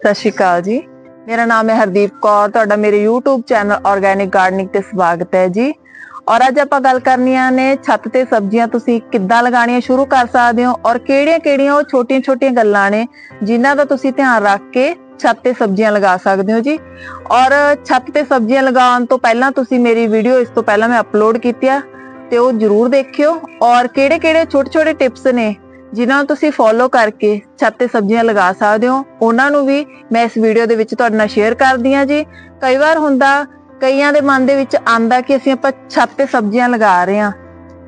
ਸਤਿ ਸ਼੍ਰੀ ਅਕਾਲ ਜੀ। ਮੇਰਾ ਨਾਮ ਹੈ ਹਰਦੀਪ ਕੌਰ, ਤੁਹਾਡਾ ਮੇਰੇ YouTube ਚੈਨਲ ਆਰਗੈਨਿਕ ਗਾਰਡਨਿੰਗ ਤੇ ਸਵਾਗਤ ਹੈ ਜੀ। ਔਰ ਅੱਜ ਆਪਾਂ ਗੱਲ ਕਰਨੀਆਂ ਨੇ ਛੱਤ ਤੇ ਸਬਜ਼ੀਆਂ ਤੁਸੀਂ ਕਿੱਦਾਂ ਲਗਾਉਣੀਆਂ ਸ਼ੁਰੂ ਕਰ ਸਕਦੇ ਹੋ ਔਰ ਕਿਹੜੀਆਂ-ਕਿਹੜੀਆਂ ਉਹ ਛੋਟੀਆਂ-ਛੋਟੀਆਂ ਗੱਲਾਂ ਨੇ ਜਿਨ੍ਹਾਂ ਦਾ ਤੁਸੀਂ ਧਿਆਨ ਰੱਖ ਕੇ ਛੱਤ ਤੇ ਸਬਜ਼ੀਆਂ ਲਗਾ ਸਕਦੇ ਹੋ ਜੀ। ਔਰ ਛੱਤ ਤੇ ਸਬਜ਼ੀਆਂ ਲਗਾਉਣ ਤੋਂ ਪਹਿਲਾਂ ਤੁਸੀਂ ਮੇਰੀ ਵੀਡੀਓ ਇਸ ਤੋਂ ਪਹਿਲਾਂ ਮੈਂ ਅਪਲੋਡ ਕੀਤੀ ਆ, ਤੇ ਉਹ ਜਰੂਰ ਦੇਖਿਓ। ਔਰ ਕਿਹੜੇ-ਕਿਹੜੇ ਛੋਟੇ-ਛੋਟੇ ਟਿਪਸ ਨੇ ਜਿਨ੍ਹਾਂ ਨੂੰ ਤੁਸੀਂ ਫੋਲੋ ਕਰਕੇ ਛੱਤ ਤੇ ਸਬਜ਼ੀਆਂ ਲਗਾ ਸਕਦੇ ਹੋ, ਉਹਨਾਂ ਨੂੰ ਵੀ ਮੈਂ ਇਸ ਵੀਡੀਓ ਦੇ ਵਿੱਚ ਤੁਹਾਡੇ ਨਾਲ ਸ਼ੇਅਰ ਕਰਦੀ ਹਾਂ ਜੀ। ਕਈ ਵਾਰ ਹੁੰਦਾ, ਕਈਆਂ ਦੇ ਮਨ ਦੇ ਵਿੱਚ ਆਂਦਾ ਕਿ ਅਸੀਂ ਆਪਾਂ ਛੱਤ ਤੇ ਸਬਜ਼ੀਆਂ ਲਗਾ ਰਹੇ ਹਾਂ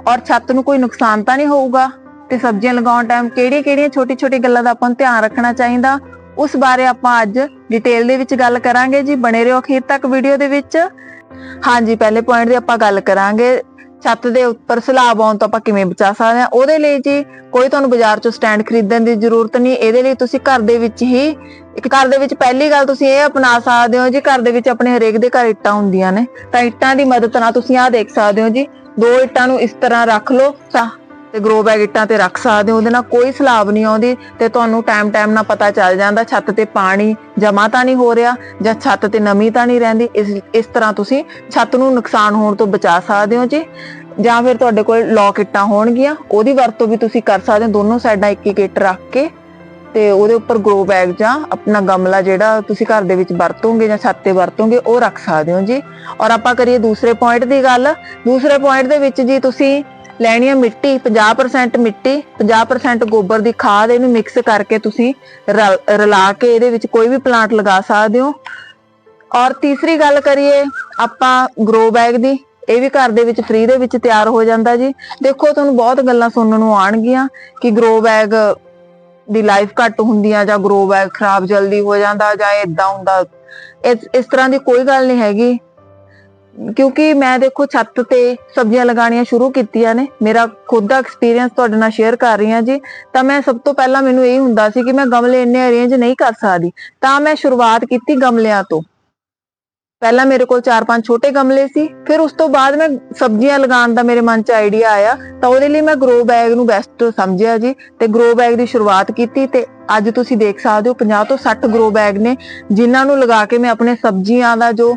ਔਰ ਛੱਤ ਨੂੰ ਕੋਈ ਨੁਕਸਾਨ ਤਾਂ ਨਹੀਂ ਹੋਊਗਾ? ਤੇ ਸਬਜ਼ੀਆਂ ਲਗਾਉਣ ਟਾਈਮ ਕਿਹੜੀਆਂ-ਕਿਹੜੀਆਂ ਛੋਟੀ-ਛੋਟੀ ਗੱਲਾਂ ਦਾ ਆਪਾਂ ਨੂੰ ਧਿਆਨ ਰੱਖਣਾ ਚਾਹੀਦਾ? ਉਸ ਬਾਰੇ ਆਪਾਂ ਅੱਜ ਡਿਟੇਲ ਦੇ ਵਿੱਚ ਗੱਲ ਕਰਾਂਗੇ ਜੀ, ਬਣੇ ਰਹੋ ਅਖੀਰ ਤੱਕ ਵੀਡੀਓ ਦੇ ਵਿੱਚ। ਹਾਂਜੀ, ਪਹਿਲੇ ਪੁਆਇੰਟ ਦੀ ਆਪਾਂ ਗੱਲ ਕਰਾਂਗੇ। ਛੱਤ ਦੇ ਉੱਪਰ ਸਲਾਬ ਆਉਣ ਤੋਂ ਆਪਾਂ ਕਿਵੇਂ ਬਚਾ ਸਕਦੇ ਹਾਂ? ਉਹਦੇ ਲਈ ਜੀ ਕੋਈ ਤੁਹਾਨੂੰ ਬਾਜ਼ਾਰ ਚੋਂ ਸਟੈਂਡ ਖਰੀਦਣ ਦੀ ਜ਼ਰੂਰਤ ਨਹੀਂ। ਇਹਦੇ ਲਈ ਤੁਸੀਂ ਘਰ ਦੇ ਵਿੱਚ ਹੀ, ਇੱਕ ਘਰ ਦੇ ਵਿੱਚ ਪਹਿਲੀ ਗੱਲ ਤੁਸੀਂ ਇਹ ਅਪਣਾ ਸਕਦੇ ਹੋ ਜੀ, ਘਰ ਦੇ ਵਿੱਚ ਆਪਣੇ ਹਰੇਕ ਦੇ ਘਰ ਇੱਟਾਂ ਹੁੰਦੀਆਂ ਨੇ। ਤਾਂ ਇੱਟਾਂ ਦੀ ਮਦਦ ਨਾਲ ਤੁਸੀਂ ਆਹ ਦੇਖ ਸਕਦੇ ਹੋ ਜੀ, ਦੋ ਇੱਟਾਂ ਨੂੰ ਇਸ ਤਰ੍ਹਾਂ ਰੱਖ ਲਓ ਤਾਂ ਤੇ ਗਰੋ ਬੈਗ ਇੱਟਾਂ ਤੇ ਰੱਖ ਸਕਦੇ ਹੋ, ਉਹਦੇ ਨਾਲ ਕੋਈ ਸਲਾਬ ਨਹੀਂ ਆਉਂਦੀ ਤੇ ਤੁਹਾਨੂੰ ਟਾਈਮ ਟਾਈਮ ਨਾਲ ਪਤਾ ਚੱਲ ਜਾਂਦਾ ਛੱਤ ਤੇ ਪਾਣੀ ਜਮਾ ਤਾਂ ਨਹੀਂ ਹੋ ਰਿਹਾ ਜਾਂ ਛੱਤ ਤੇ ਨਮੀ ਤਾਂ ਨਹੀਂ ਰਹਿੰਦੀ, ਇਸ ਇਸ ਤਰ੍ਹਾਂ ਤੁਸੀਂ ਛੱਤ ਨੂੰ ਨੁਕਸਾਨ ਹੋਣ ਤੋਂ ਬਚਾ ਸਕਦੇ ਹੋ ਜੀ। ਜਾਂ ਫਿਰ ਤੁਹਾਡੇ ਕੋਲ ਲੌਕ ਇੱਟਾਂ ਹੋਣਗੀਆਂ, ਉਹਦੀ ਵਰਤੋਂ ਵੀ ਤੁਸੀਂ ਕਰ ਸਕਦੇ ਹੋ, ਦੋਨੋਂ ਸਾਈਡਾਂ ਇੱਕ ਇੱਕ ਇੱਟ ਰੱਖ ਕੇ ਤੇ ਉਹਦੇ ਉੱਪਰ ਗਰੋ ਬੈਗ ਜਾਂ ਆਪਣਾ ਗਮਲਾ ਜਿਹੜਾ ਤੁਸੀਂ ਘਰ ਦੇ ਵਿੱਚ ਵਰਤੋਗੇ ਜਾਂ ਛੱਤ ਤੇ ਵਰਤੋਗੇ, ਉਹ ਰੱਖ ਸਕਦੇ ਹੋ ਜੀ। ਔਰ ਆਪਾਂ ਕਰੀਏ ਦੂਸਰੇ ਪੁਆਇੰਟ ਦੀ ਗੱਲ, ਦੂਸਰੇ ਪੁਆਇੰਟ ਦੇ ਵਿੱਚ ਜੀ ਤੁਸੀਂ ਲੈਣੀ ਹੈ ਮਿੱਟੀ 50% ਮਿੱਟੀ 50% ਗੋਬਰ ਦੀ ਖਾਦ ਇਹਨੂੰ ਮਿਕਸ ਕਰਕੇ ਤੁਸੀਂ ਰਲ- ਰਲਾ ਕੇ ਇਹਦੇ ਵਿੱਚ ਕੋਈ ਵੀ ਪਲਾਂਟ ਲਗਾ ਸਕਦੇ ਹੋ। ਔਰ ਤੀਸਰੀ ਗੱਲ ਕਰੀਏ ਆਪਾਂ ਗਰੋ ਬੈਗ ਦੀ, ਇਹ ਵੀ ਘਰ ਦੇ ਵਿੱਚ ਫ੍ਰੀ ਦੇ ਵਿੱਚ ਤਿਆਰ ਹੋ ਜਾਂਦਾ ਜੀ। ਦੇਖੋ ਤੁਹਾਨੂੰ ਬਹੁਤ ਗੱਲਾਂ ਸੁਣਨ ਨੂੰ ਆਣਗੀਆਂ ਕਿ ਗਰੋ ਬੈਗ ਦੀ ਲਾਈਫ ਘੱਟ ਹੁੰਦੀ ਆ ਜਾਂ ਗਰੋ ਬੈਗ ਖਰਾਬ ਜਲਦੀ ਹੋ ਜਾਂਦਾ ਜਾਂ ਇਦਾਂ ਹੁੰਦਾ। ਇਸ ਇਸ ਤਰ੍ਹਾਂ ਦੀ ਕੋਈ ਗੱਲ ਨਹੀਂ ਹੈਗੀ। ਕਿਉਂਕਿ ਮੈਂ ਦੇਖੋ ਛੱਤ ਤੇ ਸਬਜ਼ੀਆਂ ਲਗਾਉਣੀਆਂ ਸ਼ੁਰੂ ਕੀਤੀਆਂ ਨੇ। ਮੇਰਾ ਖੁਦ ਦਾ ਐਕਸਪੀਰੀਅੰਸ ਤੁਹਾਡੇ ਨਾਲ ਸ਼ੇਅਰ ਕਰ ਰਹੀ ਹਾਂ ਜੀ। ਤਾਂ ਮੈਂ ਸਭ ਤੋਂ ਪਹਿਲਾਂ ਮੈਨੂੰ ਇਹ ਹੁੰਦਾ ਸੀ ਕਿ ਮੈਂ ਗਮਲੇ ਇੰਨੇ ਅਰੇਂਜ ਨਹੀਂ ਕਰ ਸਕਦੀ। ਤਾਂ ਮੈਂ ਸ਼ੁਰੂਆਤ ਕੀਤੀ ਗਮਲਿਆਂ ਤੋਂ। ਪਹਿਲਾਂ ਮੇਰੇ ਕੋਲ 4-5 ਛੋਟੇ ਗਮਲੇ ਸੀ, ਫਿਰ ਉਸ ਤੋਂ ਬਾਅਦ ਮੈਂ ਸਬਜ਼ੀਆਂ ਲਗਾਉਣ ਦਾ ਮੇਰੇ ਮਨ 'ਚ ਆਈਡੀਆ ਆਇਆ, ਤਾਂ ਉਹਦੇ ਲਈ ਮੈਂ ਗਰੋ ਬੈਗ ਨੂੰ ਬੈਸਟ ਸਮਝਿਆ ਜੀ ਤੇ ਗਰੋ ਬੈਗ ਦੀ ਸ਼ੁਰੂਆਤ ਕੀਤੀ ਤੇ ਅੱਜ ਤੁਸੀਂ ਦੇਖ ਸਕਦੇ ਹੋ 50 ਤੋਂ 60 ਗਰੋ ਬੈਗ ਨੇ ਜਿਨ੍ਹਾਂ ਨੂੰ ਲਗਾ ਕੇ ਮੈਂ ਆਪਣੇ ਸਬਜ਼ੀਆਂ ਦਾ ਜੋ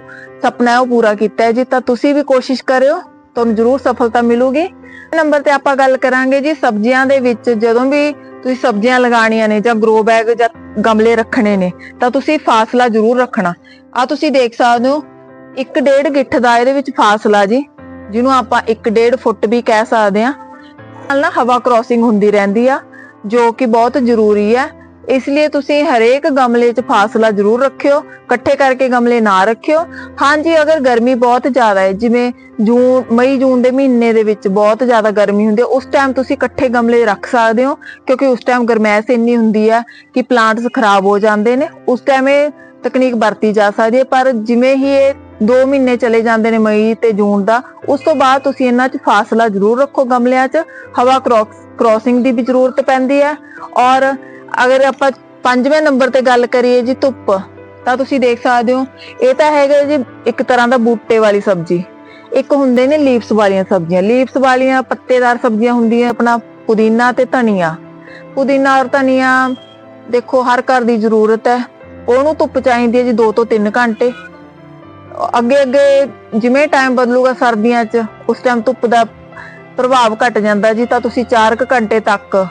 ਸੁਪਨਾ ਹੈ ਉਹ ਪੂਰਾ ਕੀਤਾ ਹੈ ਜੀ, ਤਾਂ ਤੁਸੀਂ ਵੀ ਕੋਸ਼ਿਸ਼ ਕਰਿਓ, ਤੁਹਾਨੂੰ ਜ਼ਰੂਰ ਸਫਲਤਾ ਮਿਲੂਗੀ। ਨੰਬਰ ਤੇ ਆਪਾਂ ਗੱਲ ਕਰਾਂਗੇ ਜੀ ਸਬਜ਼ੀਆਂ ਦੇ ਵਿੱਚ, ਜਦੋਂ ਵੀ ਤੁਸੀਂ ਸਬਜ਼ੀਆਂ ਲਗਾਉਣੀਆਂ ਨੇ ਜਾਂ ਗਰੋ ਬੈਗ ਜਾਂ ਗਮਲੇ ਰੱਖਣੇ ਨੇ, ਤਾਂ ਤੁਸੀਂ ਫਾਸਲਾ ਜ਼ਰੂਰ ਰੱਖਣਾ। ਆ ਤੁਸੀਂ ਦੇਖ ਸਕਦੇ ਹੋ 1.5 ਗਿੱਠ ਦਾ ਇਹਦੇ ਵਿੱਚ ਫਾਸਲਾ ਜੀ, ਜਿਹਨੂੰ ਆਪਾਂ 1.5 ਫੁੱਟ ਵੀ ਕਹਿ ਸਕਦੇ ਆ ਨਾਲ ਨਾ ਹਵਾ ਕ੍ਰਾਸਿੰਗ ਹੁੰਦੀ ਰਹਿੰਦੀ ਆ, ਜੋ ਕਿ ਬਹੁਤ ਜ਼ਰੂਰੀ ਹੈ ਇਸ ਲਈ ਤੁਸੀਂ ਹਰੇਕ ਗਮਲੇ 'ਚ ਫਾਸਲਾ ਜ਼ਰੂਰ ਰੱਖਿਓ, ਇਕੱਠੇ ਕਰਕੇ ਗਮਲੇ ਨਾ ਰੱਖਿਓ। ਹਾਂਜੀ, ਅਗਰ ਗਰਮੀ ਬਹੁਤ ਜ਼ਿਆਦਾ ਹੈ, ਜਿਵੇਂ ਜੂਨ, ਮਈ, ਜੂਨ ਦੇ ਮਹੀਨੇ ਦੇ ਵਿੱਚ ਬਹੁਤ ਜ਼ਿਆਦਾ ਗਰਮੀ ਹੁੰਦੀ ਹੈ, ਉਸ ਟਾਈਮ ਤੁਸੀਂ ਇਕੱਠੇ ਗਮਲੇ ਰੱਖ ਸਕਦੇ ਹੋ, ਕਿਉਂਕਿ ਉਸ ਟਾਈਮ ਗਰਮੈਸ਼ ਇੰਨੀ ਹੁੰਦੀ ਹੈ ਕਿ ਪਲਾਂਟਸ ਖਰਾਬ ਹੋ ਜਾਂਦੇ ਨੇ, ਉਸ ਟਾਈਮ ਇਹ ਤਕਨੀਕ ਵਰਤੀ ਜਾ ਸਕਦੀ ਹੈ, ਪਰ ਜਿਵੇਂ ਹੀ ਇਹ 2 ਮਹੀਨੇ ਚਲੇ ਜਾਂਦੇ ਨੇ ਮਈ ਤੇ ਜੂਨ ਦਾ, ਉਸ ਤੋਂ ਬਾਅਦ ਤੁਸੀਂ ਇਹਨਾਂ 'ਚ ਫਾਸਲਾ ਜ਼ਰੂਰ ਰੱਖੋ ਗਮਲਿਆਂ 'ਚ। ਹਵਾ ਕ੍ਰਾਸਿੰਗ ਦੀ ਵੀ ਜ਼ਰੂਰਤ ਪੈਂਦੀ ਹੈ ਔਰ ਅਗਰ ਆਪਾਂ ਪੰਜਵੇਂ ਨੰਬਰ ਤੇ ਗੱਲ ਕਰੀਏ ਜੀ ਧੁੱਪ, ਤਾਂ ਤੁਸੀਂ ਦੇਖ ਸਕਦੇ ਹੋ, ਇਹ ਤਾਂ ਹੈਗਾ ਜੀ ਇੱਕ ਤਰ੍ਹਾਂ ਦਾ ਬੂਟੇ ਵਾਲੀ ਸਬਜ਼ੀ। ਇੱਕ ਹੁੰਦੇ ਨੇ ਲੀਵਸ ਵਾਲੀਆਂ ਸਬਜ਼ੀਆਂ। ਲੀਵਸ ਵਾਲੀਆਂ ਪੱਤੇਦਾਰ ਸਬਜ਼ੀਆਂ ਹੁੰਦੀਆਂ ਆਪਣਾ ਪੁਦੀਨਾ ਤੇ ਧਨੀਆ। ਪੁਦੀਨਾ ਔਰ ਧਨੀਆ, ਦੇਖੋ ਹਰ ਘਰ ਦੀ ਜ਼ਰੂਰਤ ਹੈ। ਉਹਨੂੰ ਧੁੱਪ ਚਾਹੀਦੀ ਹੈ ਜੀ 2 ਤੋਂ 3 ਘੰਟੇ। ਅੱਗੇ ਅੱਗੇ ਜਿਵੇਂ ਟਾਈਮ ਬਦਲੂਗਾ ਸਰਦੀਆਂ 'ਚ, ਉਸ ਟਾਈਮ ਧੁੱਪ ਦਾ ਪ੍ਰਭਾਵ ਘਟ ਜਾਂਦਾ ਜੀ, ਤਾਂ ਤੁਸੀਂ 4 ਘੰਟੇ ਤੱਕ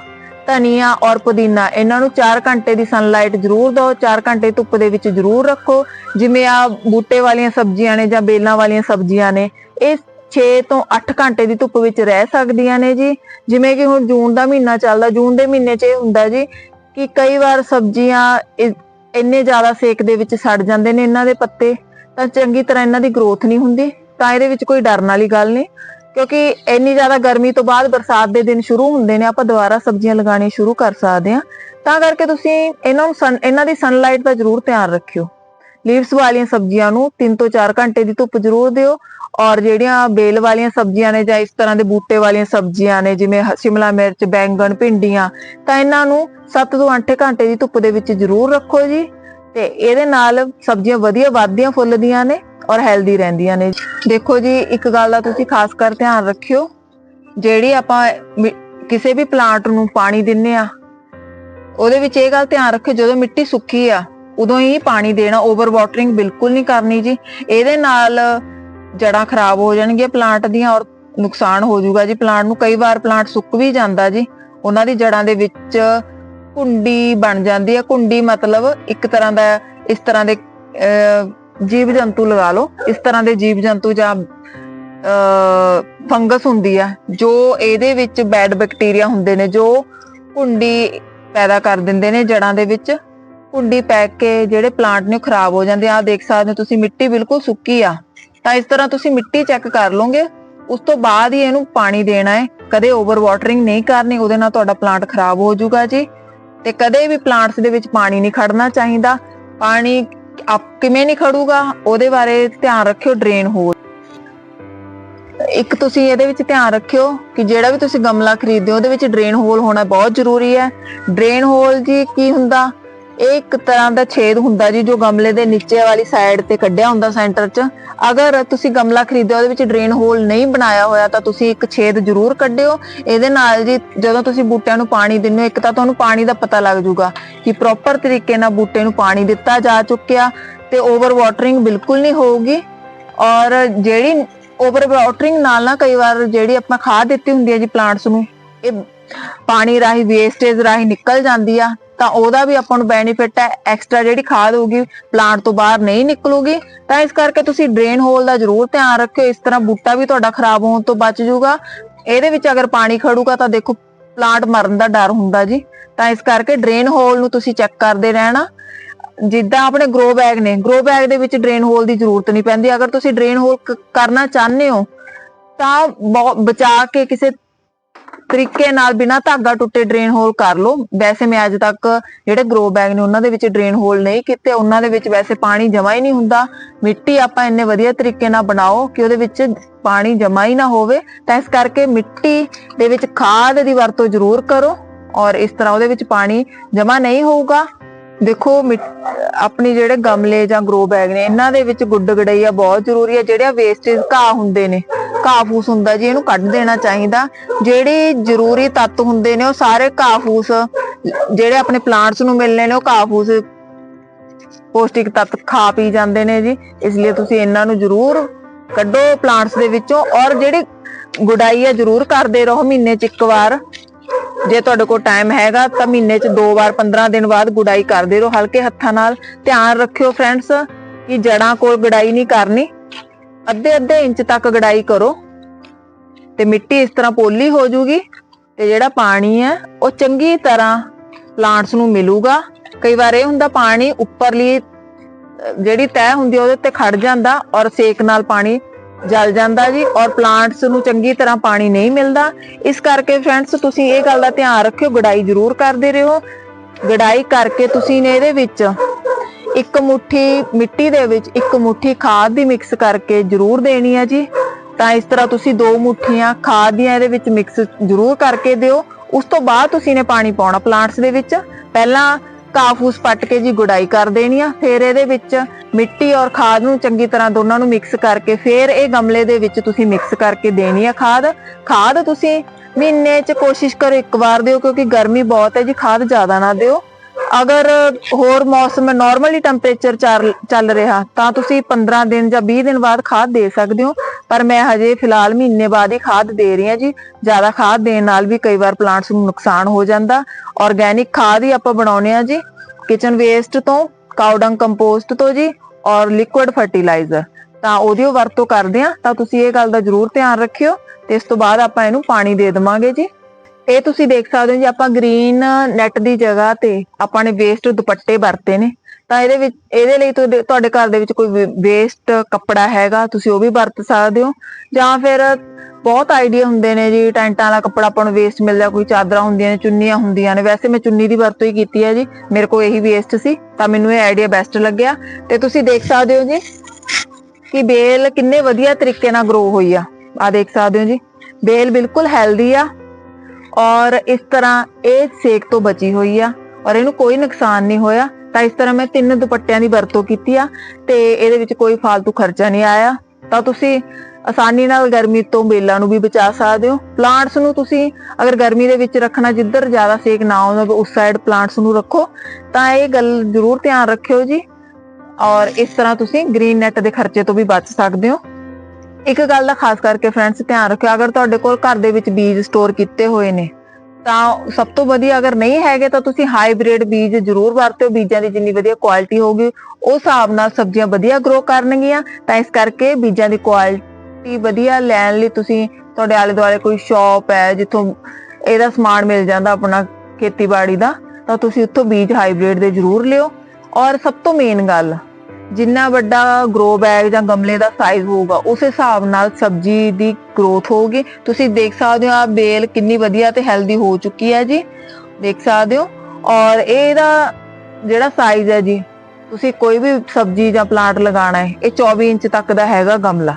ਧਨੀਆ ਔਰ ਪੁਦੀਨਾ, ਇਹਨਾਂ ਨੂੰ 4 ਘੰਟੇ ਦੀ ਸਨਲਾਈਟ ਜ਼ਰੂਰ ਦਿਓ 4 ਘੰਟੇ ਧੁੱਪ ਦੇ ਵਿੱਚ ਜ਼ਰੂਰ ਰੱਖੋ। ਜਿਵੇਂ ਆ ਬੂਟੇ ਵਾਲੀਆਂ ਸਬਜ਼ੀਆਂ ਨੇ ਜਾਂ ਬੇਲਾਂ ਵਾਲੀਆਂ ਸਬਜ਼ੀਆਂ ਨੇ, ਇਹ 6 ਤੋਂ 8 ਘੰਟੇ ਦੀ ਧੁੱਪ ਵਿੱਚ ਰਹਿ ਸਕਦੀਆਂ ਨੇ ਜੀ। ਜਿਵੇਂ ਕਿ ਹੁਣ ਜੂਨ ਦਾ ਮਹੀਨਾ ਚੱਲਦਾ, ਜੂਨ ਦੇ ਮਹੀਨੇ 'ਚ ਇਹ ਹੁੰਦਾ ਜੀ ਕਿ ਕਈ ਵਾਰ ਸਬਜ਼ੀਆਂ ਇੰਨੇ ਜ਼ਿਆਦਾ ਸੇਕ ਦੇ ਵਿੱਚ ਸੜ ਜਾਂਦੇ ਨੇ ਇਹਨਾਂ ਦੇ ਪੱਤੇ, ਤਾਂ ਚੰਗੀ ਤਰ੍ਹਾਂ ਇਹਨਾਂ ਦੀ ਗਰੋਥ ਨਹੀਂ ਹੁੰਦੀ। ਤਾਂ ਇਹਦੇ ਵਿੱਚ ਕੋਈ ਡਰਨ ਵਾਲੀ ਗੱਲ ਨਹੀਂ। ਕਿਉਂਕਿ ਇੰਨੀ ਜ਼ਿਆਦਾ ਗਰਮੀ ਤੋਂ ਬਾਅਦ ਬਰਸਾਤ ਦੇ ਦਿਨ ਸ਼ੁਰੂ ਹੁੰਦੇ ਨੇ, ਆਪਾਂ ਦੁਬਾਰਾ ਸਬਜ਼ੀਆਂ ਲਗਾਉਣੀਆਂ ਸ਼ੁਰੂ ਕਰ ਸਕਦੇ ਹਾਂ। ਤਾਂ ਕਰਕੇ ਤੁਸੀਂ ਇਹਨਾਂ ਨੂੰ ਸਨ ਇਹਨਾਂ ਦੀ ਸਨਲਾਈਟ ਦਾ ਜ਼ਰੂਰ ਧਿਆਨ ਰੱਖਿਓ। ਲੀਵਸ ਵਾਲੀਆਂ ਸਬਜ਼ੀਆਂ ਨੂੰ 3 ਤੋਂ 4 ਘੰਟੇ ਦੀ ਧੁੱਪ ਜ਼ਰੂਰ ਦਿਓ ਔਰ ਜਿਹੜੀਆਂ ਬੇਲ ਵਾਲੀਆਂ ਸਬਜ਼ੀਆਂ ਨੇ ਜਾਂ ਇਸ ਤਰ੍ਹਾਂ ਦੇ ਬੂਟੇ ਵਾਲੀਆਂ ਸਬਜ਼ੀਆਂ ਨੇ, ਜਿਵੇਂ ਸ਼ਿਮਲਾ ਮਿਰਚ, ਬੈਂਗਣ, ਭਿੰਡੀਆਂ, ਤਾਂ ਇਹਨਾਂ ਨੂੰ 7 ਤੋਂ 8 ਘੰਟੇ ਦੀ ਧੁੱਪ ਦੇ ਵਿੱਚ ਜ਼ਰੂਰ ਰੱਖੋ ਜੀ। ਤੇ ਇਹਦੇ ਨਾਲ ਸਬਜ਼ੀਆਂ ਵਧੀਆ ਵੱਧਦੀਆਂ ਫੁੱਲਦੀਆਂ ਨੇ ਔਰ ਹੈਲਦੀ ਰਹਿੰਦੀਆਂ ਨੇ। ਦੇਖੋ ਜੀ ਇੱਕ ਗੱਲ ਦਾ ਤੁਸੀਂ ਖਾਸ ਕਰ ਧਿਆਨ ਰੱਖਿਓ ਜਿਹੜੀ ਆਪਾਂ ਕਿਸੇ ਵੀ ਪਲਾਂਟ ਨੂੰ ਪਾਣੀ ਦਿੰਨੇ ਆ ਉਹਦੇ ਵਿੱਚ ਇਹ ਗੱਲ ਧਿਆਨ ਰੱਖਿਓ ਜਦੋਂ ਮਿੱਟੀ ਸੁੱਕੀ ਆ ਉਦੋਂ ਹੀ ਪਾਣੀ ਦੇਣਾ ਓਵਰ ਵਾਟਰਿੰਗ ਬਿਲਕੁਲ ਨਹੀਂ ਕਰਨੀ ਜੀ। ਇਹਦੇ ਨਾਲ ਜੜਾਂ ਖਰਾਬ ਹੋ ਜਾਣਗੀਆਂ ਪਲਾਂਟ ਦੀਆਂ ਔਰ ਨੁਕਸਾਨ ਹੋ ਜਾਊਗਾ ਜੀ। ਪਲਾਂਟ ਨੂੰ ਕਈ ਵਾਰ ਪਲਾਂਟ ਸੁੱਕ ਵੀ ਜਾਂਦਾ ਜੀ। ਉਹਨਾਂ ਦੀ ਜੜਾਂ ਦੇ ਵਿੱਚ ਕੁੰਡੀ ਬਣ ਜਾਂਦੀ ਹੈ ਕੁੰਡੀ ਮਤਲਬ ਇੱਕ ਤਰ੍ਹਾਂ ਦਾ ਇਸ ਤਰ੍ਹਾਂ ਦੇ ਅਹ, ਜੀਵ ਜੰਤੂ ਲਗਾ ਲਓ। ਇਸ ਤਰ੍ਹਾਂ ਦੇ ਜੀਵ ਜੰਤੂ ਜਾਂ ਫੰਗਸ ਹੁੰਦੀ ਆ, ਜੋ ਇਹਦੇ ਵਿੱਚ ਬੈਡ ਬੈਕਟੀਰੀਆ ਹੁੰਦੇ ਨੇ, ਜੋ ਕੁੰਡੀ ਪੈਦਾ ਕਰ ਦਿੰਦੇ ਨੇ ਜੜਾਂ ਦੇ ਵਿੱਚ। ਕੁੰਡੀ ਪੈ ਕੇ ਜਿਹੜੇ ਪਲਾਂਟ ਨੇ ਖਰਾਬ ਹੋ ਜਾਂਦੇ ਆ। ਦੇਖ ਸਕਦੇ ਹੋ ਤੁਸੀਂ, ਮਿੱਟੀ ਬਿਲਕੁਲ ਸੁੱਕੀ ਆ। ਤਾਂ ਇਸ ਤਰ੍ਹਾਂ ਤੁਸੀਂ ਮਿੱਟੀ ਚੈੱਕ ਕਰ ਲਓਗੇ। ਉਸ ਤੋਂ ਬਾਅਦ ਹੀ ਇਹਨੂੰ ਪਾਣੀ ਦੇਣਾ ਹੈ। ਕਦੇ ਓਵਰ ਵਾਟਰਿੰਗ ਨਹੀਂ ਕਰਨੀ, ਉਹਦੇ ਨਾਲ ਤੁਹਾਡਾ ਪਲਾਂਟ ਖਰਾਬ ਹੋ ਜਾਊਗਾ ਜੀ। ਤੇ ਕਦੇ ਵੀ ਪਲਾਂਟਸ ਦੇ ਵਿੱਚ ਪਾਣੀ ਨਹੀਂ ਖੜਨਾ ਚਾਹੀਦਾ। ਪਾਣੀ ਆਪ ਕਿਵੇਂ ਨਹੀਂ ਖੜੂਗਾ ਉਹਦੇ ਬਾਰੇ ਧਿਆਨ ਰੱਖਿਓ ਡਰੇਨ ਹੋਲ ਇੱਕ ਤੁਸੀਂ ਇਹਦੇ ਵਿੱਚ ਧਿਆਨ ਰੱਖਿਓ ਕਿ ਜਿਹੜਾ ਵੀ ਤੁਸੀਂ ਗਮਲਾ ਖਰੀਦਦੇ ਹੋ, ਉਹਦੇ ਵਿੱਚ ਡਰੇਨ ਹੋਲ ਹੋਣਾ ਬਹੁਤ ਜ਼ਰੂਰੀ ਹੈ। ਡਰੇਨ ਹੋਲ ਜੀ ਕੀ ਹੁੰਦਾ? ਇਹ ਇੱਕ ਤਰ੍ਹਾਂ ਦਾ ਛੇਦ ਹੁੰਦਾ ਜੀ ਜੋ ਗਮਲੇ ਦੇ ਨੀਚੇ ਵਾਲੀ ਸਾਈਡ ਤੇ ਕੱਢਿਆ ਹੁੰਦਾ ਸੈਂਟਰ 'ਚ। ਅਗਰ ਤੁਸੀਂ ਗਮਲਾ ਖਰੀਦਿਆ, ਉਹਦੇ ਵਿੱਚ ਡਰੇਨ ਹੋਲ ਨਹੀਂ ਬਣਾਇਆ ਹੋਇਆ, ਤਾਂ ਤੁਸੀਂ ਇੱਕ ਛੇਦ ਜ਼ਰੂਰ ਕੱਢਿਓ। ਇਹਦੇ ਨਾਲ ਜੀ ਜਦੋਂ ਤੁਸੀਂ ਬੂਟਿਆਂ ਨੂੰ ਪਾਣੀ ਦਿੰਦੇ ਹੋ, ਇੱਕ ਤਾਂ ਤੁਹਾਨੂੰ ਪਾਣੀ ਦਾ ਪਤਾ ਲੱਗ ਜਾਊਗਾ ਕਿ ਪ੍ਰੋਪਰ ਤਰੀਕੇ ਨਾਲ ਬੂਟੇ ਨੂੰ ਪਾਣੀ ਦਿੱਤਾ ਜਾ ਚੁੱਕਿਆ ਤੇ ਓਵਰ ਵਾਟਰਿੰਗ ਬਿਲਕੁਲ ਨਹੀਂ ਹੋਊਗੀ। ਔਰ ਜਿਹੜੀ ਓਵਰ ਵਾਟਰਿੰਗ ਨਾਲ ਨਾ ਕਈ ਵਾਰ ਜਿਹੜੀ ਆਪਾਂ ਖਾਦ ਦਿੱਤੀ ਹੁੰਦੀ ਹੈ ਜੀ ਪਲਾਂਟਸ ਨੂੰ, ਇਹ ਪਾਣੀ ਰਾਹੀਂ ਵੇਸਟੇਜ ਰਾਹੀਂ ਨਿਕਲ ਜਾਂਦੀ ਆ। ਤਾਂ ਉਹਦਾ ਵੀ ਆਪਾਂ ਨੂੰ ਬੈਨੀਫਿਟ ਹੈ ਐਕਸਟਰਾ ਜਿਹੜੀ ਖਾਦ ਹੋਊਗੀ ਪਲਾਂਟ ਤੋਂ ਬਾਹਰ ਨਹੀਂ ਨਿਕਲੂਗੀ। ਤਾਂ ਇਸ ਕਰਕੇ ਤੁਸੀਂ ਡਰੇਨ ਹੋਲ ਦਾ ਜ਼ਰੂਰ ਧਿਆਨ ਰੱਖਿਓ। ਇਸ ਤਰ੍ਹਾਂ ਬੂਟਾ ਵੀ ਤੁਹਾਡਾ ਖਰਾਬ ਹੋਣ ਤੋਂ ਬਚ ਜਾਊਗਾ। ਇਹਦੇ ਵਿੱਚ ਅਗਰ ਪਾਣੀ ਖੜੂਗਾ ਤਾਂ ਦੇਖੋ ਪਲਾਂਟ ਮਰਨ ਦਾ ਡਰ ਹੁੰਦਾ ਜੀ। ਤਾਂ ਇਸ ਕਰਕੇ ਡਰੇਨ ਹੋਲ ਨੂੰ ਤੁਸੀਂ ਚੈੱਕ ਕਰਦੇ ਰਹਿਣਾ। ਜਿੱਦਾਂ ਆਪਣੇ ਗਰੋ ਬੈਗ ਨੇ ਗਰੋ ਬੈਗ ਦੇ ਵਿੱਚ ਡਰੇਨ ਹੋਲ ਦੀ ਜ਼ਰੂਰਤ ਨਹੀਂ ਪੈਂਦੀ। ਅਗਰ ਤੁਸੀਂ ਡਰੇਨ ਹੋਲ ਕਰਨਾ ਚਾਹੁੰਦੇ ਹੋ, ਤਾਂ ਬਹੁ- ਬਚਾ ਕੇ ਕਿਸੇ ਤਰੀਕੇ ਨਾਲ ਬਿਨਾ ਧਾਗਾ ਟੁੱਟੇ ਡਰੇਨ ਹੋਲ ਕਰ ਲਓ। ਵੈਸੇ ਮੈਂ ਅੱਜ ਤੱਕ ਜਿਹੜੇ ਗਰੋ ਬੈਗ ਨੇ ਉਹਨਾਂ ਦੇ ਵਿੱਚ ਡਰੇਨ ਹੋਲ ਨਹੀਂ ਕੀਤੇ। ਉਹਨਾਂ ਦੇ ਵਿੱਚ ਵੈਸੇ ਪਾਣੀ ਜਮਾ ਹੀ ਨਹੀਂ ਹੁੰਦਾ। ਮਿੱਟੀ ਆਪਾਂ ਇੰਨੇ ਵਧੀਆ ਤਰੀਕੇ ਨਾਲ ਬਣਾਓ ਕਿ ਉਹਦੇ ਵਿੱਚ ਪਾਣੀ ਜਮਾ ਹੀ ਨਾ ਹੋਵੇ। ਤਾਂ ਇਸ ਕਰਕੇ ਮਿੱਟੀ ਦੇ ਵਿੱਚ ਖਾਦ ਦੀ ਵਰਤੋਂ ਜ਼ਰੂਰ ਕਰੋ ਔਰ ਇਸ ਤਰ੍ਹਾਂ ਉਹਦੇ ਵਿੱਚ ਪਾਣੀ ਜਮਾ ਨਹੀਂ ਹੋਊਗਾ। ਦੇਖੋ ਮਿੱਟ- ਜਿਹੜੇ ਗਮਲੇ ਜਾਂ ਗਰੋ ਬੈਗ ਨੇ, ਇਹਨਾਂ ਦੇ ਵਿੱਚ ਗੁੱਡ ਗੜਈਆ ਬਹੁਤ ਜ਼ਰੂਰੀ ਹੈ ਜਿਹੜੇ ਵੇਸਟੇਜ ਘਾਹ ਹੁੰਦੇ ਨੇ, ਘਾਹ ਫੂਸ ਹੁੰਦਾ ਜੀ, ਇਹਨੂੰ ਕੱਢ ਦੇਣਾ ਚਾਹੀਦਾ। ਜਿਹੜੇ ਜ਼ਰੂਰੀ ਤੱਤ ਹੁੰਦੇ ਨੇ, ਉਹ ਸਾਰੇ ਘਾਹ ਫੂਸ, ਜਿਹੜੇ ਆਪਣੇ ਪਲਾਂਟਸ ਨੂੰ ਮਿਲਨੇ ਨੇ, ਉਹ ਘਾਹ ਫੂਸ ਪੌਸ਼ਟਿਕ ਤੱਤ ਖਾ ਪੀ ਜਾਂਦੇ ਨੇ ਜੀ। ਇਸ ਲਈ ਤੁਸੀਂ ਇਹਨਾਂ ਨੂੰ ਜ਼ਰੂਰ ਕੱਢੋ ਪਲਾਂਟਸ ਦੇ ਵਿੱਚੋਂ ਔਰ ਜਿਹੜੀ ਗੁਡਾਈ ਆ ਜ਼ਰੂਰ ਕਰਦੇ ਰਹੋ ਮਹੀਨੇ ਚ ਇੱਕ ਵਾਰ। ਜੇ ਤੁਹਾਡੇ ਕੋਲ ਟਾਈਮ ਹੈਗਾ ਤਾਂ ਮਹੀਨੇ ਚ ਦੋ ਵਾਰ 15 ਦਿਨ ਬਾਅਦ ਗੁਡਾਈ ਕਰਦੇ ਰਹੋ, ਹਲਕੇ ਹੱਥਾਂ ਨਾਲ ਧਿਆਨ ਰੱਖਿਓ ਫਰੈਂਡਸ ਕਿ ਜੜਾਂ ਕੋਲ ਗੁਡਾਈ ਨਹੀਂ ਕਰਨੀ। ਅੱਧੇ ਅੱਧੇ ਇੰਚ ਤੱਕ ਗੜਾਈ ਕਰੋ। ਤੇ ਮਿੱਟੀ ਇਸ ਤਰ੍ਹਾਂ ਪੋਲੀ ਹੋ ਜੂਗੀ ਤੇ ਜਿਹੜਾ ਪਾਣੀ ਹੈ, ਉਹ ਚੰਗੀ ਤਰ੍ਹਾਂ ਪਲਾਂਟਸ ਨੂੰ ਮਿਲੂਗਾ। ਕਈ ਵਾਰ ਇਹ ਹੁੰਦਾ ਪਾਣੀ ਉੱਪਰਲੀ ਜਿਹੜੀ ਤਹਿ ਹੁੰਦੀ ਉਹਦੇ ਉੱਤੇ ਖੜ ਜਾਂਦਾ ਔਰ ਸੇਕ ਨਾਲ ਪਾਣੀ ਜਲ ਜਾਂਦਾ ਜੀ ਔਰ ਪਲਾਂਟਸ ਨੂੰ ਚੰਗੀ ਤਰ੍ਹਾਂ ਪਾਣੀ ਨਹੀਂ ਮਿਲਦਾ। ਇਸ ਕਰਕੇ ਫਰੈਂਡਸ ਤੁਸੀਂ ਇਹ ਗੱਲ ਦਾ ਧਿਆਨ ਰੱਖਿਓ, ਗੜਾਈ ਜ਼ਰੂਰ ਕਰਦੇ ਰਹੋ। ਗੜਾਈ ਕਰਕੇ ਤੁਸੀਂ ਨੇ ਇਹਦੇ ਵਿੱਚ ਇੱਕ ਮੁਠੀ ਮਿੱਟੀ ਦੇ ਵਿੱਚ ਇੱਕ ਮੁਠੀ ਖਾਦ ਦੀ ਮਿਕਸ ਕਰਕੇ ਜ਼ਰੂਰ ਦੇਣੀ ਹੈ ਜੀ। ਤਾਂ ਇਸ ਤਰ੍ਹਾਂ ਤੁਸੀਂ ਦੋ ਮੁਠੀਆਂ ਖਾਦ ਦੀਆਂ ਇਹਦੇ ਵਿੱਚ ਮਿਕਸ ਜ਼ਰੂਰ ਕਰਕੇ ਦਿਓ। ਉਸ ਤੋਂ ਬਾਅਦ ਤੁਸੀਂ ਨੇ ਪਾਣੀ ਪਾਉਣਾ ਪਲਾਂਟਸ ਦੇ ਵਿੱਚ। ਪਹਿਲਾਂ ਕਾਫੂਸ ਪੱਟ ਕੇ ਜੀ ਗੁਡਾਈ ਕਰ ਦੇਣੀ ਆ, ਫਿਰ ਇਹਦੇ ਵਿੱਚ ਮਿੱਟੀ ਔਰ ਖਾਦ ਨੂੰ ਚੰਗੀ ਤਰ੍ਹਾਂ ਦੋਨਾਂ ਨੂੰ ਮਿਕਸ ਕਰਕੇ ਫਿਰ ਇਹ ਗਮਲੇ ਦੇ ਵਿੱਚ ਤੁਸੀਂ ਮਿਕਸ ਕਰਕੇ ਦੇਣੀ ਆ ਖਾਦ। ਖਾਦ ਤੁਸੀਂ ਮਹੀਨੇ 'ਚ ਕੋਸ਼ਿਸ਼ ਕਰੋ ਇੱਕ ਵਾਰ ਦਿਓ, ਕਿਉਂਕਿ ਗਰਮੀ ਬਹੁਤ ਹੈ ਜੀ, ਖਾਦ ਜ਼ਿਆਦਾ ਨਾ ਦਿਓ। ਅਗਰ ਹੋਰ ਮੌਸਮ ਨਾਰਮਲੀ ਟੈਂਪਰੇਚਰ ਚੱਲ ਰਿਹਾ, ਤਾਂ ਤੁਸੀਂ 15 ਦਿਨ ਜਾਂ 20 ਦਿਨ ਬਾਅਦ ਖਾਦ ਦੇ ਸਕਦੇ ਹੋ। ਪਰ ਮੈਂ ਹਜੇ ਫਿਲਹਾਲ ਮਹੀਨੇ ਬਾਅਦ ਹੀ ਖਾਦ ਦੇ ਰਹੀ ਹਾਂ ਜੀ। ਜ਼ਿਆਦਾ ਖਾਦ ਦੇਣ ਨਾਲ ਵੀ ਕਈ ਵਾਰ ਪਲਾਂਟਸ ਨੂੰ ਨੁਕਸਾਨ ਹੋ ਜਾਂਦਾ। ਆਰਗੇਨਿਕ ਖਾਦ ਹੀ ਆਪਾਂ ਬਣਾਉਨੇ ਆ ਜੀ। ਕਿਚਨ ਵੇਸਟ ਤੋਂ ਕਾਊਡੰਗ ਕੰਪੋਸਟ ਤੋਂ ਜੀ ਔਰ ਲਿਕੁਇਡ ਫਰਟੀਲਾਈਜ਼ਰ ਤਾਂ ਉਹਦੀ ਵਰਤੋਂ ਕਰਦੇ ਆ ਤਾਂ ਤੁਸੀਂ ਇਹ ਗੱਲ ਦਾ ਜ਼ਰੂਰ ਧਿਆਨ ਰੱਖਿਓ ਤੇ ਇਸ ਤੋਂ ਬਾਅਦ ਆਪਾਂ ਇਹਨੂੰ ਪਾਣੀ ਦੇ ਦੇਵਾਂਗੇ ਜੀ। ਇਹ ਤੁਸੀਂ ਦੇਖ ਸਕਦੇ ਹੋ ਜੀ, ਆਪਾਂ ਗ੍ਰੀਨ ਨੈਟ ਦੀ ਜਗ੍ਹਾ ਤੇ ਆਪਾਂ ਨੇ ਵੇਸਟ ਦੁਪੱਟੇ ਵਰਤੇ ਨੇ। ਤਾਂ ਇਹਦੇ ਵਿੱਚ, ਇਹਦੇ ਲਈ ਤੁਹਾਡੇ ਤੁਹਾਡੇ ਘਰ ਦੇ ਵਿੱਚ ਕੋਈ ਵੇਸਟ ਕੱਪੜਾ ਹੈਗਾ, ਤੁਸੀਂ ਉਹ ਵੀ ਵਰਤ ਸਕਦੇ ਹੋ। ਜਾਂ ਫਿਰ ਬਹੁਤ ਆਈਡੀਆ ਹੁੰਦੇ ਨੇ ਜੀ, ਟੈਂਟਾਂ ਵਾਲਾ ਕੱਪੜਾ ਆਪਾਂ ਨੂੰ ਵੇਸਟ ਮਿਲਦਾ, ਕੋਈ ਚਾਦਰਾਂ ਹੁੰਦੀਆਂ ਨੇ, ਚੁੰਨੀਆਂ ਹੁੰਦੀਆਂ ਨੇ। ਵੈਸੇ ਮੈਂ ਚੁੰਨੀ ਦੀ ਵਰਤੋਂ ਹੀ ਕੀਤੀ ਹੈ ਜੀ, ਮੇਰੇ ਕੋਲ ਇਹੀ ਵੇਸਟ ਸੀ, ਤਾਂ ਮੈਨੂੰ ਇਹ ਆਈਡੀਆ ਬੈਸਟ ਲੱਗਿਆ। ਤੇ ਤੁਸੀਂ ਦੇਖ ਸਕਦੇ ਹੋ ਜੀ ਕਿ ਬੇਲ ਕਿੰਨੇ ਵਧੀਆ ਤਰੀਕੇ ਨਾਲ ਗਰੋ ਹੋਈ ਆ। ਆ ਦੇਖ ਸਕਦੇ ਹੋ ਜੀ, ਬੇਲ ਬਿਲਕੁਲ ਹੈਲਦੀ ਆ ਔਰ ਇਸ ਤਰ੍ਹਾਂ ਇਹ ਸੇਕ ਤੋਂ ਬਚੀ ਹੋਈ ਆ ਔਰ ਇਹਨੂੰ ਕੋਈ ਨੁਕਸਾਨ ਨਹੀਂ ਹੋਇਆ। ਤਾਂ ਇਸ ਤਰ੍ਹਾਂ ਮੈਂ ਤਿੰਨ ਦੁਪੱਟਿਆਂ ਦੀ ਵਰਤੋਂ ਕੀਤੀ ਆ ਤੇ ਇਹਦੇ ਵਿੱਚ ਕੋਈ ਫालतू ਖਰਚਾ ਨਹੀਂ ਆਇਆ। ਤਾਂ ਤੁਸੀਂ ਆਸਾਨੀ ਨਾਲ ਗਰਮੀ ਤੋਂ ਬੇਲਾਂ ਨੂੰ ਵੀ ਬਚਾ ਸਕਦੇ ਹੋ। ਪਲਾਂਟਸ ਨੂੰ ਤੁਸੀਂ ਅਗਰ ਗਰਮੀ ਦੇ ਵਿੱਚ ਰੱਖਣਾ ਜਿੱਧਰ ਜ਼ਿਆਦਾ ਸੇਕ ਨਾ ਆਉਂਦਾ ਉਸ ਸਾਈਡ ਪਲਾਂਟਸ ਨੂੰ ਰੱਖੋ। ਤਾਂ ਇਹ ਗੱਲ ਜ਼ਰੂਰ ਧਿਆਨ ਰੱਖਿਓ ਜੀ। ਔਰ ਇਸ ਤਰ੍ਹਾਂ ਤੁਸੀਂ ਗ੍ਰੀਨ ਨੈਟ ਦੇ ਖਰਚੇ ਤੋਂ ਵੀ ਬਚ ਸਕਦੇ ਹੋ। ਇੱਕ ਗੱਲ ਦਾ ਖਾਸ ਕਰਕੇ ਫਰੈਂਡਸ ਧਿਆਨ ਰੱਖਿਓ, ਅਗਰ ਤੁਹਾਡੇ ਕੋਲ ਘਰ ਦੇ ਵਿੱਚ ਬੀਜ ਸਟੋਰ ਕੀਤੇ ਹੋਏ ਨੇ ਤਾਂ ਸਭ ਤੋਂ ਵਧੀਆ ਅਗਰ ਨਹੀਂ ਹੈਗੇ ਤਾਂ ਤੁਸੀਂ ਹਾਈਬ੍ਰਿਡ ਬੀਜ ਜ਼ਰੂਰ ਵਰਤਿਓ, ਬੀਜਾਂ ਦੀ ਜਿੰਨੀ ਵਧੀਆ ਕੁਆਲਿਟੀ ਹੋਊਗੀ, ਉਸ ਹਿਸਾਬ ਨਾਲ ਸਬਜ਼ੀਆਂ ਵਧੀਆ ਗਰੋ ਕਰਨਗੀਆਂ। ਤਾਂ ਇਸ ਕਰਕੇ ਬੀਜਾਂ ਦੀ ਕੁਆਲਿਟੀ ਵਧੀਆ ਲੈਣ ਲਈ ਤੁਸੀਂ ਤੁਹਾਡੇ ਆਲੇ ਦੁਆਲੇ ਕੋਈ ਸ਼ਾਪ ਹੈ, ਜਿੱਥੋਂ ਇਹਦਾ ਸਮਾਨ ਮਿਲ ਜਾਂਦਾ ਆਪਣਾ ਖੇਤੀਬਾੜੀ ਦਾ, ਤਾਂ ਤੁਸੀਂ ਉੱਥੋਂ ਬੀਜ ਹਾਈਬ੍ਰਿਡ ਦੇ ਜ਼ਰੂਰ ਲਿਓ। ਔਰ ਸਭ ਤੋਂ ਮੇਨ ਗੱਲ ਜਿੰਨਾ ਵੱਡਾ ਗਰੋ ਬੈਗ ਜਾਂ ਗਮਲੇ ਦਾ ਸਾਈਜ਼ ਹੋਊਗਾ, ਉਸ ਹਿਸਾਬ ਨਾਲ ਸਬਜ਼ੀ ਦੀ ਗਰੋਥ ਹੋਊਗੀ। ਤੁਸੀਂ ਦੇਖ ਸਕਦੇ ਹੋ ਆ ਬੇਲ ਕਿੰਨੀ ਵਧੀਆ ਤੇ ਹੈਲਦੀ ਹੋ ਚੁੱਕੀ ਹੈ ਜੀ। ਦੇਖ ਸਕਦੇ ਹੋ। ਔਰ ਇਹਦਾ ਜਿਹੜਾ ਸਾਈਜ਼ ਹੈ ਜੀ, ਤੁਸੀਂ ਕੋਈ ਵੀ ਸਬਜ਼ੀ ਜਾਂ ਪਲਾਂਟ ਲਗਾਉਣਾ ਹੈ, ਇਹ 24 ਇੰਚ ਤੱਕ ਦਾ ਹੈਗਾ ਗਮਲਾ।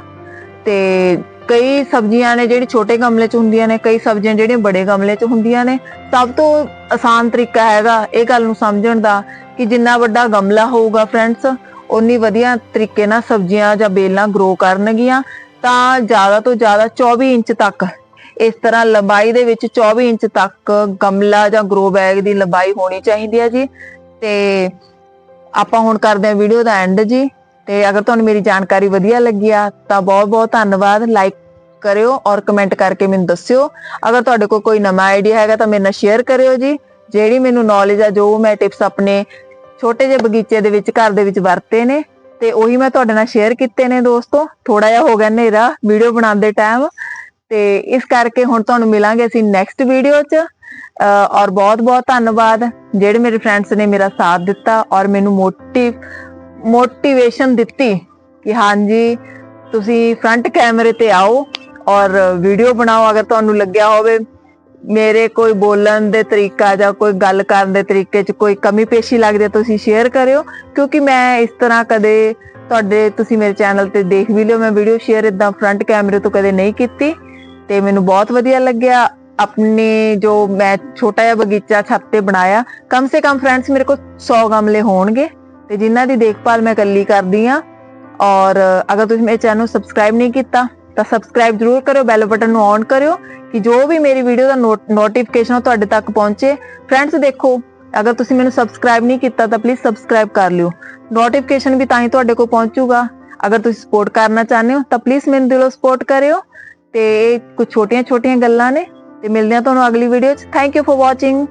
ਤੇ ਕਈ ਸਬਜ਼ੀਆਂ ਨੇ ਜਿਹੜੀ ਛੋਟੇ ਗਮਲੇ 'ਚ ਹੁੰਦੀਆਂ ਨੇ, ਕਈ ਸਬਜ਼ੀਆਂ ਜਿਹੜੀਆਂ ਬੜੇ ਗਮਲੇ 'ਚ ਹੁੰਦੀਆਂ ਨੇ। ਸਭ ਤੋਂ ਆਸਾਨ ਤਰੀਕਾ ਹੈਗਾ ਇਹ ਗੱਲ ਨੂੰ ਸਮਝਣ ਦਾ ਕਿ ਜਿੰਨਾ ਵੱਡਾ ਗਮਲਾ ਹੋਊਗਾ ਫਰੈਂਡਸ ਉਨੀ ਵਧੀਆ ਤਰੀਕੇ ਨਾਲ ਸਬਜ਼ੀਆਂ ਜਾਂ ਬੇਲਾਂ ਗਰੋ ਕਰਨਗੀਆਂ, ਤਾਂ ਜ਼ਿਆਦਾ ਤੋਂ ਜ਼ਿਆਦਾ 24 ਇੰਚ ਤੱਕ। ਇਸ ਤਰ੍ਹਾਂ ਲੰਬਾਈ ਦੇ ਵਿੱਚ 24 ਇੰਚ ਤੱਕ ਗਮਲਾ ਜਾਂ ਗਰੋ ਬੈਗ ਦੀ ਲੰਬਾਈ ਹੋਣੀ ਚਾਹੀਦੀ ਹੈ ਜੀ। ਤੇ ਆਪਾਂ ਹੁਣ ਕਰਦੇ ਹਾਂ ਵੀਡੀਓ ਦਾ ਐਂਡ ਜੀ। ਤੇ ਅਗਰ ਤੁਹਾਨੂੰ ਮੇਰੀ ਜਾਣਕਾਰੀ ਵਧੀਆ ਲੱਗੀ ਆ, ਤਾਂ ਬਹੁਤ ਬਹੁਤ ਧੰਨਵਾਦ। ਲਾਈਕ ਕਰਿਓ ਔਰ ਕਮੈਂਟ ਕਰਕੇ ਮੈਨੂੰ ਦੱਸਿਓ। ਅਗਰ ਤੁਹਾਡੇ ਕੋਲ ਕੋਈ ਨਵਾਂ ਆਈਡੀਆ ਹੈਗਾ ਤਾਂ ਮੇਰੇ ਨਾਲ ਸ਼ੇਅਰ ਕਰਿਓ ਜੀ। ਜਿਹੜੀ ਮੈਨੂੰ ਨੌਲੇਜ ਆ, ਜੋ ਮੈਂ ਟਿਪਸ ਆਪਣੇ ਛੋਟੇ ਜਿਹੇ ਬਗੀਚੇ ਦੇ ਵਿੱਚ, ਘਰ ਦੇ ਵਿੱਚ ਵਰਤੇ ਨੇ ਤੇ ਉਹੀ ਮੈਂ ਤੁਹਾਡੇ ਨਾਲ ਸ਼ੇਅਰ ਕੀਤੇ ਨੇ ਦੋਸਤੋ। ਥੋੜਾ ਜਿਹਾ ਹੋ ਗਿਆ ਹਨੇਰਾ ਵੀਡੀਓ ਬਣਾਉਂਦੇ ਟਾਈਮ ਤੇ ਇਸ ਕਰਕੇ ਹੁਣ ਤੁਹਾਨੂੰ ਮਿਲਾਂਗੇ ਅਸੀਂ ਨੈਕਸਟ ਵੀਡੀਓ 'ਚ। ਔਰ ਬਹੁਤ ਬਹੁਤ ਧੰਨਵਾਦ, ਜਿਹੜੇ ਮੇਰੇ ਫਰੈਂਡਸ ਨੇ ਮੇਰਾ ਸਾਥ ਦਿੱਤਾ ਔਰ ਮੈਨੂੰ ਮੋਟਿਵ ਮੋਟੀਵੇਸ਼ਨ ਦਿੱਤੀ ਕਿ ਹਾਂਜੀ, ਤੁਸੀਂ ਫਰੰਟ ਕੈਮਰੇ ਤੇ ਆਓ ਔਰ ਵੀਡੀਓ ਬਣਾਓ। ਅਗਰ ਤੁਹਾਨੂੰ ਲੱਗਿਆ ਹੋਵੇ ਮੇਰੇ ਕੋਈ ਬੋਲਣ ਦੇ ਤਰੀਕਾ ਜਾਂ ਕੋਈ ਗੱਲ ਕਰਨ ਦੇ ਤਰੀਕੇ 'ਚ ਕੋਈ ਕਮੀ ਪੇਸ਼ੀ ਲੱਗਦੀ ਹੈ, ਤੁਸੀਂ ਸ਼ੇਅਰ ਕਰਿਓ, ਕਿਉਂਕਿ ਮੈਂ ਇਸ ਤਰ੍ਹਾਂ ਕਦੇ ਤੁਹਾਡੇ, ਤੁਸੀਂ ਮੇਰੇ ਚੈਨਲ ਤੇ ਦੇਖ ਵੀ ਲਿਓ, ਮੈਂ ਵੀਡੀਓ ਸ਼ੇਅਰ ਇਦਾਂ ਫਰੰਟ ਕੈਮਰੇ ਤੋਂ ਕਦੇ ਨਹੀਂ ਕੀਤੀ ਤੇ ਮੈਨੂੰ ਬਹੁਤ ਵਧੀਆ ਲੱਗਿਆ। ਆਪਣੇ ਜੋ ਮੈਂ ਛੋਟਾ ਜਿਹਾ ਬਗੀਚਾ ਛੱਤ ਤੇ ਬਣਾਇਆ, ਕਮ ਸੇ ਕਮ ਫਰੈਂਡਸ ਮੇਰੇ ਕੋਲ 100 ਗਮਲੇ ਹੋਣਗੇ ਤੇ ਜਿਨ੍ਹਾਂ ਦੀ ਦੇਖਭਾਲ ਮੈਂ ਇਕੱਲੀ ਕਰਦੀ ਆ ਔਰ ਅਗਰ ਤੁਸੀਂ ਮੇਰੇ ਚੈਨਲ ਨੂੰ ਸਬਸਕ੍ਰਾਈਬ ਨਹੀਂ ਕੀਤਾ ਤਾਂ ਸਬਸਕ੍ਰਾਈਬ ਜ਼ਰੂਰ ਕਰਿਓ ਬੈਲ ਬਟਨ ਨੂੰ ਔਨ ਕਰਿਓ, ਕਿ ਜੋ ਵੀ ਮੇਰੀ ਵੀਡੀਓ ਦਾ ਨੋਟੀਫਿਕੇਸ਼ਨ ਤੁਹਾਡੇ ਤੱਕ ਪਹੁੰਚੇ। ਫਰੈਂਡਸ ਦੇਖੋ, ਅਗਰ ਤੁਸੀਂ ਮੈਨੂੰ ਸਬਸਕ੍ਰਾਈਬ ਨਹੀਂ ਕੀਤਾ, ਤਾਂ ਪਲੀਜ਼ ਸਬਸਕ੍ਰਾਈਬ ਕਰ ਲਿਓ। ਨੋਟੀਫਿਕੇਸ਼ਨ ਵੀ ਤਾਂ ਹੀ ਤੁਹਾਡੇ ਕੋਲ ਪਹੁੰਚੂਗਾ। ਅਗਰ ਤੁਸੀਂ ਸਪੋਰਟ ਕਰਨਾ ਚਾਹੁੰਦੇ ਹੋ, ਤਾਂ ਪਲੀਜ਼ ਮੈਨੂੰ ਦਿਲੋਂ ਸਪੋਰਟ ਕਰਿਓ। ਤੇ ਇਹ ਕੁਝ ਛੋਟੀਆਂ-ਛੋਟੀਆਂ ਗੱਲਾਂ ਨੇ। ਤੇ ਮਿਲਦੇ ਹਾਂ ਤੁਹਾਨੂੰ ਅਗਲੀ ਵੀਡੀਓ 'ਚ। Thank you for watching